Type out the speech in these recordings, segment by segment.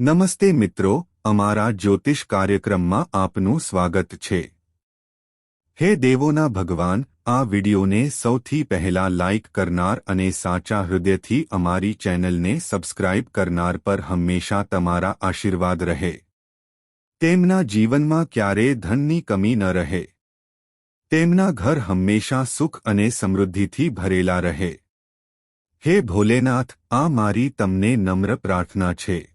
નમસ્તે મિત્રો, અમારા જ્યોતિષ કાર્યક્રમમાં આપનું સ્વાગત છે. હે દેવોના ભગવાન, આ વિડિયોને સૌથી પહેલા લાઇક કરનાર અને સાચા હૃદયથી અમારી ચેનલને સબસ્ક્રાઇબ કરનાર પર હંમેશા તમારા આશીર્વાદ રહે. તેમના જીવનમાં ક્યારેય ધનની કમી ન રહે. તેમના ઘર હંમેશા સુખ અને સમૃદ્ધિથી ભરેલા રહે. હે ભોલેનાથ, આ મારી તમને નમ્ર પ્રાર્થના છે.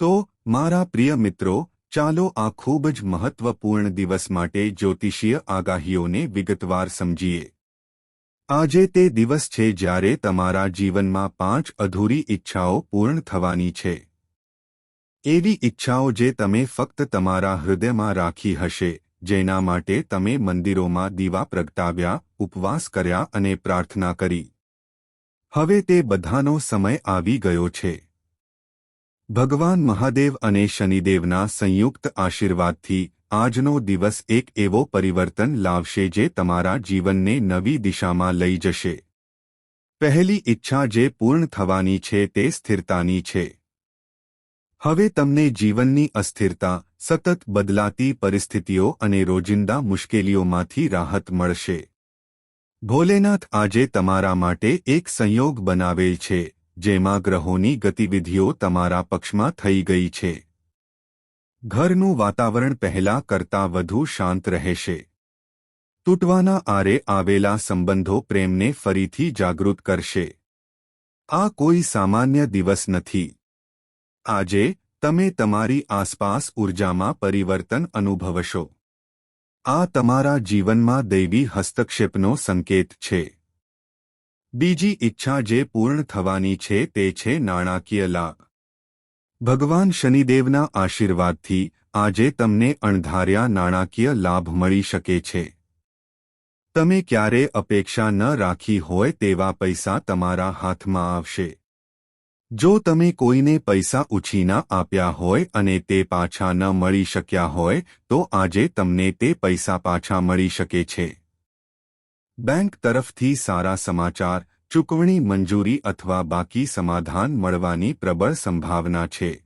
તો, મારા પ્રિય મિત્રો, ચાલો આ ખૂબ જ મહત્વપૂર્ણ દિવસ માટે જ્યોતિષીય આગાહીઓને વિગતવાર સમજીએ. આજે તે દિવસ છે જ્યારે તમારા જીવનમાં પાંચ અધૂરી ઈચ્છાઓ પૂર્ણ થવાની છે. એવી ઈચ્છાઓ જે તમે ફક્ત તમારા હૃદયમાં રાખી હશે, જેના માટે તમે મંદિરોમાં દીવા પ્રગટાવ્યા, ઉપવાસ કર્યા અને પ્રાર્થના કરી. હવે તે બધાનો સમય આવી ગયો છે. ભગવાન મહાદેવ અને શનિદેવના સંયુક્ત આશીર્વાદથી આજનો દિવસ એક એવો પરિવર્તન લાવશે જે તમારા જીવનને નવી દિશામાં લઈ જશે. પહેલી ઈચ્છા જે પૂર્ણ થવાની છે તે સ્થિરતાની છે. હવે તમને જીવનની અસ્થિરતા, સતત બદલાતી પરિસ્થિતિઓ અને રોજિંદા મુશ્કેલીઓમાંથી રાહત મળશે. ભોલેનાથ આજે તમારા માટે એક સંયોગ બનાવેલ છે. જેમાં ગ્રહોની ગતિવિધિઓ તમારા પક્ષમાં થઈ ગઈ છે. ઘરનું વાતાવરણ પહેલા કરતાં વધુ શાંત રહેશે. તૂટવાના આરે આવેલા સંબંધો પ્રેમને ફરીથી જાગૃત કરશે. આ કોઈ સામાન્ય દિવસ નથી. આજે, તમે તમારી આસપાસ ઉર્જામાં પરિવર્તન અનુભવશો. આ તમારા જીવનમાં દૈવી હસ્તક્ષેપનો સંકેત છે. બીજી ઈચ્છા જે પૂર્ણ થવાની છે તે છે નાણાકીય લાભ. ભગવાન શનિદેવના આશીર્વાદથી આજે તમને અણધાર્યા નાણાકીય લાભ મળી શકે છે. તમે ક્યારે અપેક્ષા ન રાખી હોય તેવા પૈસા તમારા હાથમાં આવશે. જો તમે કોઈને પૈસા ઉછીના આપ્યા હોય અને તે પાછા ન મળી શક્યા હોય, તો આજે તમને તે પૈસા પાછા મળી શકે છે. બેંક તરફથી સારા સમાચાર, ચૂકવણી મંજૂરી અથવા બાકી સમાધાન મળવાની પ્રબળ સંભાવના છે.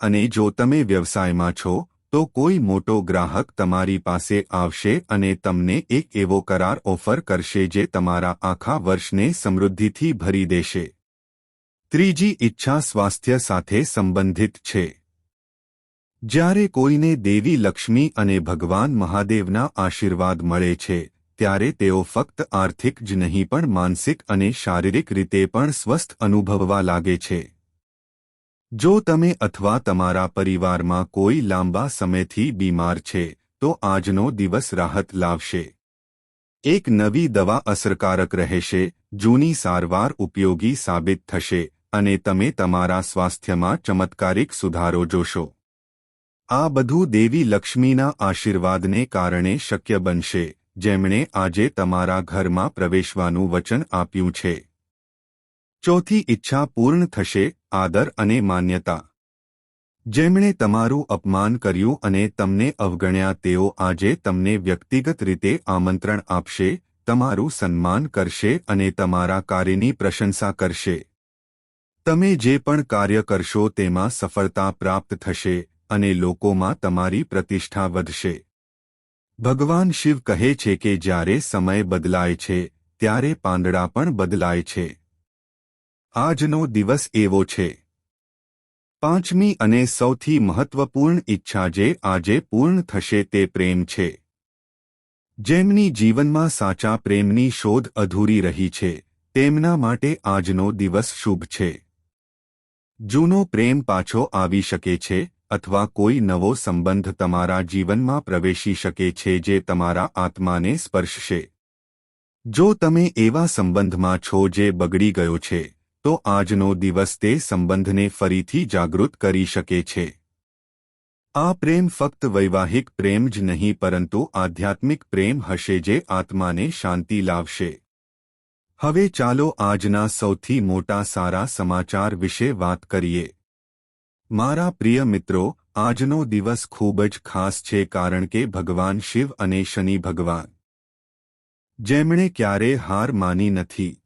અને જો તમે વ્યવસાયમાં છો, તો કોઈ મોટો ગ્રાહક તમારી પાસે આવશે અને તમને એક એવો કરાર ઓફર કરશે જે તમારા આખા વર્ષને સમૃદ્ધિથી ભરી દેશે. ત્રીજી ઈચ્છા સ્વાસ્થ્ય સાથે સંબંધિત છે. જ્યારે કોઈને દેવી લક્ષ્મી અને ભગવાન મહાદેવના આશીર્વાદ મળે છે ત્યારે તેઓ ફક્ત આર્થિક જ નહીં પણ માનસિક અને શારીરિક રીતે પણ સ્વસ્થ અનુભવવા લાગે છે. જો તમે અથવા તમારા પરિવારમાં કોઈ લાંબા સમયથી બીમાર છે, તો આજનો દિવસ રાહત લાવશે. એક નવી દવા અસરકારક રહેશે, જૂની સારવાર ઉપયોગી સાબિત થશે, અને તમે તમારા સ્વાસ્થ્યમાં ચમત્કારિક સુધારો જોશો. આ બધું દેવી લક્ષ્મીના આશીર્વાદને કારણે શક્ય બનશે. જેમણે આજે તમારા ઘરમાં પ્રવેશવાનું વચન આપ્યું છે. ચોથી ઈચ્છા પૂર્ણ થશે, આદર અને માન્યતા. જેમણે તમારું અપમાન કર્યું અને તમને અવગણ્યા, તેઓ આજે તમને વ્યક્તિગત રીતે આમંત્રણ આપશે, તમારું સન્માન કરશે અને તમારા કાર્યની પ્રશંસા કરશે. તમે જે પણ કાર્ય કરશો, તેમાં સફળતા પ્રાપ્ત થશે અને લોકોમાં તમારી પ્રતિષ્ઠા વધશે. ભગવાન શિવ કહે છે કે જ્યારે સમય બદલાય છે, ત્યારે પાંદડા પણ બદલાય છે. આજનો દિવસ એવો છે. પાંચમી અને સૌથી મહત્વપૂર્ણ ઈચ્છા જે આજે પૂર્ણ થશે તે પ્રેમ છે. જેમની જીવનમાં સાચા પ્રેમની શોધ અધૂરી રહી છે, તેમના માટે આજનો દિવસ શુભ છે. જૂનો પ્રેમ પાછો આવી શકે છે અથવા કોઈ નવો સંબંધ તમારા જીવનમાં પ્રવેશી શકે છે જે તમારા આત્માને સ્પર્શશે. જો તમે એવા સંબંધમાં છો જે બગડી ગયો છે, તો આજનો દિવસ તે સંબંધને ફરીથી જાગૃત કરી શકે છે. આ પ્રેમ ફક્ત વૈવાહિક પ્રેમ જ નહીં, પરંતુ આધ્યાત્મિક પ્રેમ હશે જે આત્માને શાંતિ લાવશે. હવે ચાલો આજના સૌથી મોટા સારા સમાચાર વિશે વાત કરીએ. મારા પ્રિય મિત્રો, આજનો દિવસ ખૂબ જ ખાસ છે કારણ કે ભગવાન શિવ અને શનિ ભગવાન. જેમણે ક્યારે હાર માની નથી.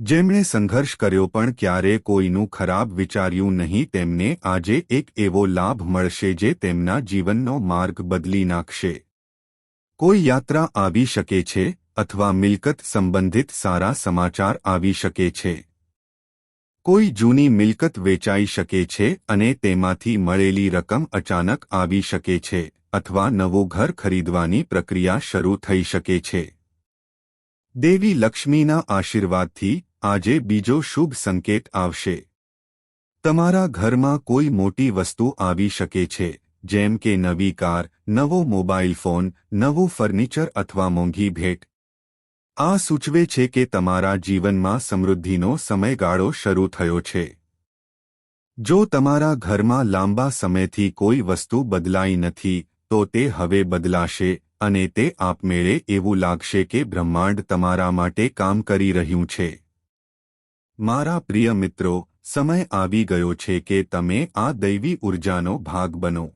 જેમણે સંઘર્ષ કર્યો પણ ક્યારે કોઈનું ખરાબ વિચાર્યું નહીં, તેમને આજે એક એવો લાભ મળશે જે તેમના જીવનનો માર્ગ બદલી નાખશે. કોઈ યાત્રા આવી શકે છે, અથવા મિલકત સંબંધિત સારા સમાચાર આવી શકે છે. કોઈ જૂની મિલકત વેચાઈ શકે છે અને તેમાંથી મળેલી રકમ અચાનક આવી શકે છે અથવા નવું ઘર ખરીદવાની પ્રક્રિયા શરૂ થઈ શકે છે. દેવી લક્ષ્મીના આશીર્વાદથી આજે બીજો શુભ સંકેત આવશે. તમારા ઘરમાં કોઈ મોટી વસ્તુ આવી શકે છે, જેમ કે નવી કાર, નવો મોબાઈલ ફોન, નવું ફર્નિચર અથવા મોંઘી ભેટ આ સૂચવે છે કે તમારા જીવનમાં સમૃદ્ધિનો સમયગાળો શરૂ થયો છે. જો તમારા ઘરમાં લાંબા સમયથી કોઈ વસ્તુ બદલાઈ નથી, તો તે હવે બદલાશે અને તે આપમેળે એવું લાગશે કે બ્રહ્માંડ તમારા માટે કામ કરી રહ્યું છે. મારા પ્રિય મિત્રો, સમય આવી ગયો છે કે તમે આ દૈવી ઉર્જાનો ભાગ બનો.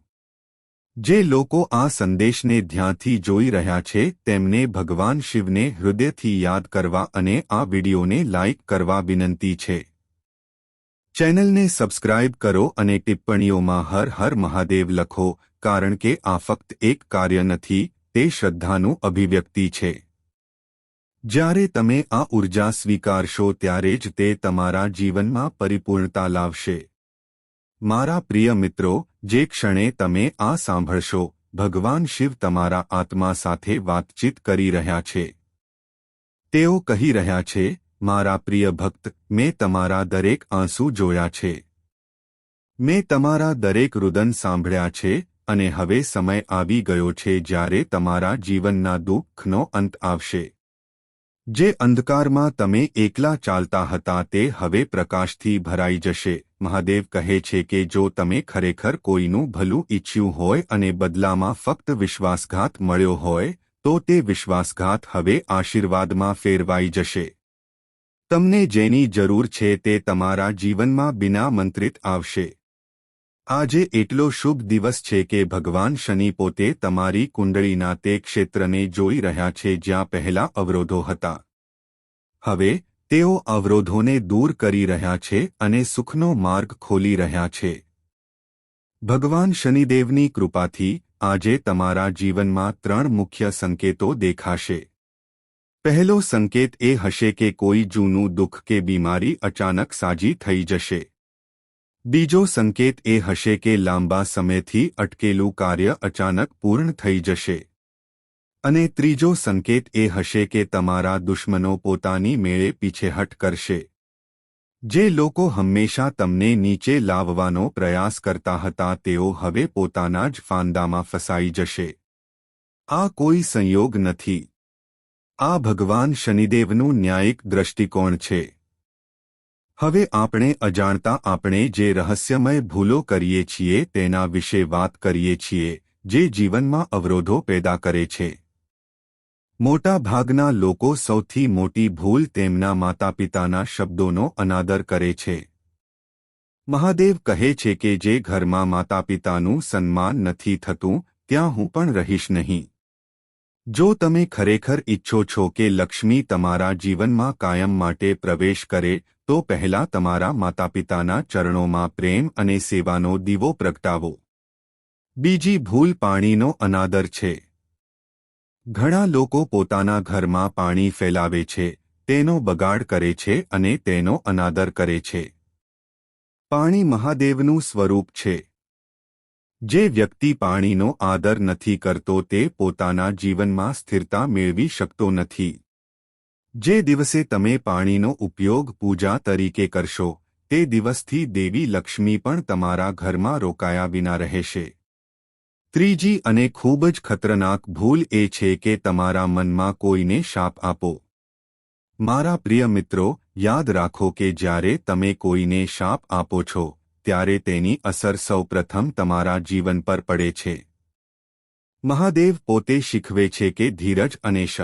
જે લોકો આ સંદેશને ધ્યાનથી જોઈ રહ્યા છે, તેમને ભગવાન શિવને હૃદયથી યાદ કરવા અને આ વિડીયોને લાઇક કરવા વિનંતી છે. ચેનલને સબસ્ક્રાઇબ કરો અને ટિપ્પણીઓમાં હર હર મહાદેવ લખો, કારણ કે આ ફક્ત એક કાર્ય નથી, તે શ્રદ્ધાનું અભિવ્યક્તિ છે. જ્યારે તમે આ ઊર્જા સ્વીકારશો ત્યારે જ તે તમારા જીવનમાં પરિપૂર્ણતા લાવશે. મારા પ્રિય મિત્રો, જે ક્ષણે તમે આ સાંભળશો, ભગવાન શિવ તમારા આત્મા સાથે વાતચીત કરી રહ્યા છે. તેઓ કહી રહ્યા છે, મારા પ્રિય ભક્ત, મેં તમારા દરેક આંસુ જોયા છે. મેં તમારા દરેક રુદન સાંભળ્યા છે, અને હવે સમય આવી ગયો છે જ્યારે તમારા જીવનના દુઃખનો અંત આવશે. જે અંધકારમાં તમે એકલા ચાલતા હતા તે હવે પ્રકાશથી ભરાઈ જશે. મહાદેવ કહે છે કે જો તમે ખરેખર કોઈનું ભલું ઈચ્છ્યું હોય અને બદલામાં ફક્ત વિશ્વાસઘાત મળ્યો હોય, તો તે વિશ્વાસઘાત હવે આશીર્વાદમાં ફેરવાઈ જશે. તમને જેની જરૂર છે તે તમારા જીવનમાં બિના મંત્રિત આવશે. આજે એટલો શુભ દિવસ છે કે ભગવાન શનિ પોતે તમારી કુંડળીના તે ક્ષેત્રને જોઈ રહ્યા છે જ્યાં પહેલા અવરોધો હતા. હવે તેઓ અવરોધોને દૂર કરી રહ્યા છે અને સુખનો માર્ગ ખોલી રહ્યા છે. ભગવાન શનિદેવની કૃપાથી આજે તમારા જીવનમાં ત્રણ મુખ્ય સંકેતો દેખાશે. પહેલો સંકેત એ હશે કે કોઈ જૂનું દુઃખ કે બીમારી અચાનક સાજી થઈ જશે. બીજો સંકેત એ હશે કે લાંબા સમયથી અટકેલું કાર્ય અચાનક પૂર્ણ થઈ જશે. અને ત્રીજો સંકેત એ હશે કે તમારા દુશ્મનો પોતાની મેળે પીછેહટ કરશે. જે લોકો હંમેશા તમને નીચે લાવવાનો પ્રયાસ કરતા હતા, તેઓ હવે પોતાના જ ફાંદામાં ફસાઈ જશે. આ કોઈ સંયોગ નથી. આ ભગવાન શનિદેવનું ન્યાયિક દ્રષ્ટિકોણ છે. હવે આપણે અજાણતા આપણે જે રહસ્યમય ભૂલો કરીએ છીએ તેના વિશે વાત કરીએ છીએ, જે જીવનમાં અવરોધો પેદા કરે છે. મોટા ભાગના લોકો સૌથી મોટી ભૂલ તેમના માતાપિતાના શબ્દોનો અનાદર કરે છે. મહાદેવ કહે છે કે જે ઘરમાં માતાપિતાનું સન્માન નથી થતું, ત્યાં હું પણ રહીશ નહીં. જો તમે ખરેખર ઈચ્છો છો કે લક્ષ્મી તમારા જીવનમાં કાયમ માટે પ્રવેશ કરે, તો પહેલા તમારા માતાપિતાના ચરણોમાં પ્રેમ અને સેવાનો દીવો પ્રગટાવો. બીજી ભૂલ પાણીનો અનાદર છે. ઘણા લોકો પોતાના ઘરમાં પાણી ફેલાવે છે, તેનો બગાડ કરે છે અને તેનો અનાદર કરે છે. પાણી મહાદેવનું સ્વરૂપ છે. જે વ્યક્તિ પાણીનો આદર નથી કરતો તે પોતાના જીવનમાં સ્થિરતા મેળવી શકતો નથી. જે દિવસે તમે પાણીનો ઉપયોગ પૂજા તરીકે કરશો, તે દિવસથી દેવી લક્ષ્મી પણ તમારા ઘરમાં રોકાયા વિના રહેશે. ત્રીજી અને ખૂબ જ ખતરનાક ભૂલ એ છે કે તમારા મનમાં કોઈને શાપ આપો. મારા પ્રિય મિત્રો, યાદ રાખો કે જ્યારે તમે કોઈને શાપ આપો છો, ત્યારે તેની અસર સૌપ્રથમ તમારા જીવન પર પડે છે. મહાદેવ પોતે શીખવે છે કે ધીરજ અને શ